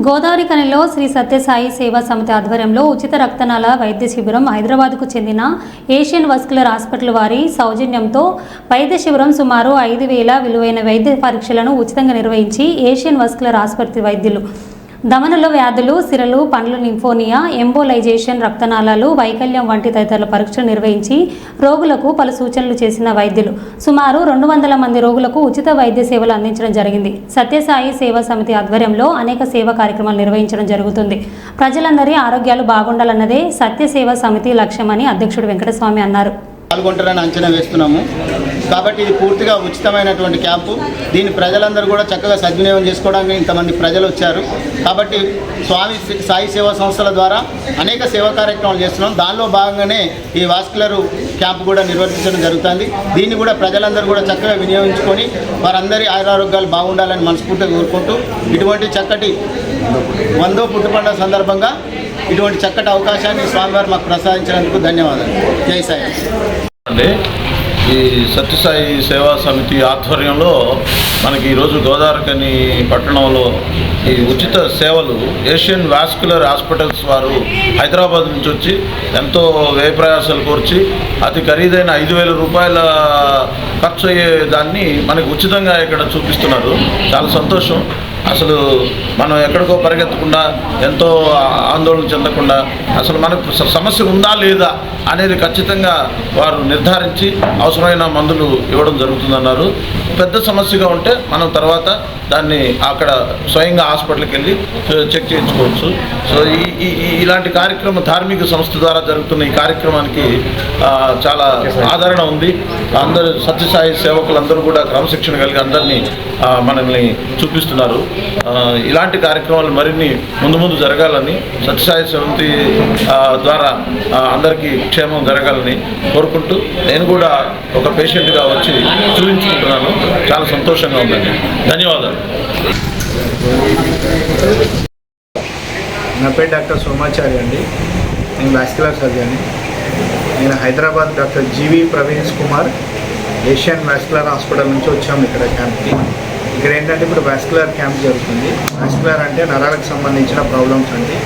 గోదావరి కనిలో శ్రీ సత్యసాయి సేవా సమితి ఆధ్వర్యంలో ఉచిత రక్తనాళ వైద్య శిబిరం హైదరాబాద్కు చెందిన ఏషియన్ వస్కులర్ హాస్పిటల్ వారి సౌజన్యంతో వైద్య శిబిరం సుమారు ఐదు వేల విలువైన వైద్య పరీక్షలను ఉచితంగా నిర్వహించి ఏషియన్ వస్కులర్ ఆసుపత్రి వైద్యులు దమనుల వ్యాధులు సిరలు పండ్లు నింఫోనియా ఎంబోలైజేషన్ రక్తనాళాలు వైకల్యం వంటి తదితరుల పరీక్షలు నిర్వహించి రోగులకు పలు సూచనలు చేసిన వైద్యులు. సుమారు రెండు వందల మంది రోగులకు ఉచిత వైద్య సేవలు అందించడం జరిగింది. సత్యసాయి సేవా సమితి ఆధ్వర్యంలో అనేక సేవా కార్యక్రమాలు నిర్వహించడం జరుగుతుంది. ప్రజలందరి ఆరోగ్యాలు బాగుండాలన్నదే సత్య సేవా సమితి లక్ష్యమని అధ్యక్షుడు వెంకటస్వామి అన్నారు. పాల్గొంటారని అంచనా వేస్తున్నాము. కాబట్టి ఇది పూర్తిగా ఉచితమైనటువంటి క్యాంపు. దీన్ని ప్రజలందరూ కూడా చక్కగా సద్వినియోగం చేసుకోవడానికి ఇంతమంది ప్రజలు వచ్చారు. కాబట్టి స్వామి సాయి సేవా సంస్థల ద్వారా అనేక సేవా కార్యక్రమాలు చేస్తున్నాం. దానిలో భాగంగానే ఈ వాస్కులర్ క్యాంపు కూడా నిర్వర్తించడం జరుగుతుంది. దీన్ని కూడా ప్రజలందరూ కూడా చక్కగా వినియోగించుకొని వారందరి ఆయురారోగ్యాలు బాగుండాలని మనస్ఫూర్తిగా కోరుకుంటూ ఇటువంటి చక్కటి వందో పుట్టుపండుగ సందర్భంగా ఇటువంటి చక్కటి అవకాశాన్ని స్వామివారు మాకు ప్రసాదించినందుకు ధన్యవాదాలు. జై సాయి. ఈ సత్యసాయి సేవా సమితి ఆధ్వర్యంలో మనకి ఈరోజు గోదావరికని పట్టణంలో ఈ ఉచిత సేవలు ఏషియన్ వాస్కులర్ హాస్పిటల్స్ వారు హైదరాబాద్ నుంచి వచ్చి ఎంతో వ్యయప్రయాసాలు కోర్చి అతి ఖరీదైన ఐదు వేల రూపాయల ఖర్చు అయ్యే దాన్ని మనకి ఉచితంగా ఇక్కడ చూపిస్తున్నారు. చాలా సంతోషం. అసలు మనం ఎక్కడికో పరిగెత్తకుండా ఎంతో ఆందోళన చెందకుండా అసలు మనకు సమస్య ఉందా లేదా అనేది ఖచ్చితంగా వారు నిర్ధారించి అవసరమైన మందులు ఇవ్వడం జరుగుతుందన్నారు. పెద్ద సమస్యగా ఉంటే మనం తర్వాత దాన్ని అక్కడ స్వయంగా హాస్పిటల్కి వెళ్ళి చెక్ చేయించుకోవచ్చు. సో ఈ ఈ- ఇలాంటి కార్యక్రమం ధార్మిక సంస్థ ద్వారా జరుగుతున్న ఈ కార్యక్రమానికి చాలా ఆదరణ ఉంది. అందరూ సత్యసాయి సేవకులందరూ కూడా క్రమశిక్షణ కలిగి అందరినీ మనల్ని చూపిస్తున్నారు. ఇలాంటి కార్యక్రమాలు మరిన్ని ముందు ముందు జరగాలని సత్యసాయి సమితి ద్వారా అందరికీ క్షేమం జరగాలని కోరుకుంటూ నేను కూడా ఒక పేషెంట్గా వచ్చి చూపించుకుంటున్నాను. చాలా సంతోషంగా ఉందండి. ధన్యవాదాలు. నా పేరు డాక్టర్ సోమాచారి అండి. నేను వాస్కులర్ సర్జన్. నేను Hyderabad doctor GV Praveen Kumar Asian vascular hospital నుంచి వచ్చాము ఇక్కడ క్యాంప్కి. ఇక్కడ ఏంటంటే ఇప్పుడు వాస్కులర్ క్యాంప్ జరుగుతుంది. వాస్కులర్ అంటే నరాలకు సంబంధించిన ప్రాబ్లమ్స్ అండి.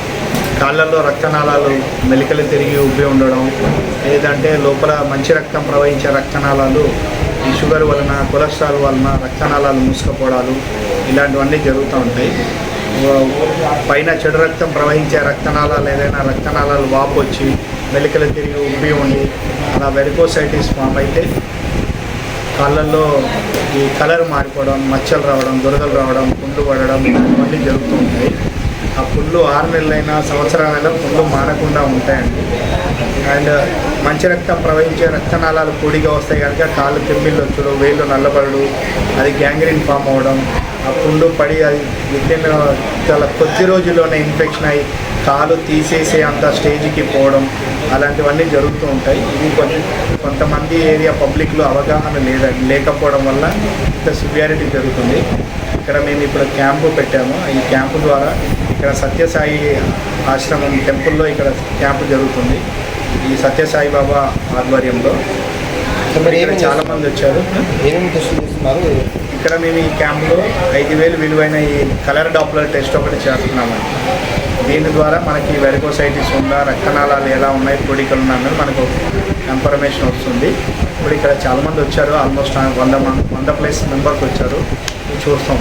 కాళ్ళల్లో రక్తనాళాలు మెలికలు తిరిగి ఉబ్బి ఉండడం లేదంటే లోపల మంచి రక్తం ప్రవహించే రక్తనాళాలు ఈ షుగర్ వలన కొలెస్ట్రాల్ వలన రక్తనాళాలు మూసుకుపోవడాలు ఇలాంటివన్నీ జరుగుతూ ఉంటాయి. పైన చెడు రక్తం ప్రవహించే రక్తనాళాలు ఏదైనా రక్తనాళాలు వాపు వచ్చి మెలికలు తిరిగి ఉబ్బి ఉండి అలా వెరికోసైటిస్ ఫామ్ అయితే కాళ్ళల్లో ఈ కలర్ మారిపోవడం మచ్చలు రావడం దురదలు రావడం పుండ్లు పడడం ఇలాంటివన్నీ జరుగుతూ ఉంటాయి. ఆ పుండ్లు ఆరు నెలలైనా సంవత్సరాలైనా పుండ్లు మానకుండా ఉంటాయండి. అండ్ మంచి రక్తం ప్రవహించే రక్తనాళాలు పొడిగా వస్తాయి కనుక కాళ్ళు తిమ్మిళ్ళు వచ్చుడు వేళ్ళు నల్లబడు అది గ్యాంగ్రీన్ ఫామ్ అవ్వడం ఆ పుండు పడి అది వితిన్ చాలా కొద్ది రోజుల్లోనే ఇన్ఫెక్షన్ అయ్యి కాలు తీసేసే అంత స్టేజ్కి పోవడం అలాంటివన్నీ జరుగుతూ ఉంటాయి. ఇది కొంత కొంతమంది ఏరియా పబ్లిక్లో అవగాహన లేదా లేకపోవడం వల్ల ఇంత సివియారిటీ జరుగుతుంది ఇక్కడ మేము ఇప్పుడు క్యాంపు పెట్టాము. ఈ క్యాంపు ద్వారా ఇక్కడ సత్యసాయి ఆశ్రమం టెంపుల్లో ఇక్కడ క్యాంపు జరుగుతుంది. ఈ సత్యసాయి బాబా ఆధ్వర్యంలో. మరి ఇక్కడ ఏమేమి చాలా మంది వచ్చారు. ఏమేమి టెస్టులు చేస్తున్నారు? ఇక్కడ మేము ఈ క్యాంప్లో ఐదు వేలు విలువైన ఈ కలర్ డాప్లర్ టెస్ట్ ఒకటి చేస్తున్నామండి దీని ద్వారా మనకి వెరికోసైటిస్ ఉందా రక్తనాళాలు ఎలా ఉన్నాయి పొడికలు ఉన్నాయని మనకు ఇన్ఫర్మేషన్ వస్తుంది. ఇప్పుడు ఇక్కడ చాలామంది వచ్చారు ఆల్మోస్ట్ వంద మంది వంద ప్లస్ మెంబర్స్ వచ్చారు. చూస్తూ చూస్తాం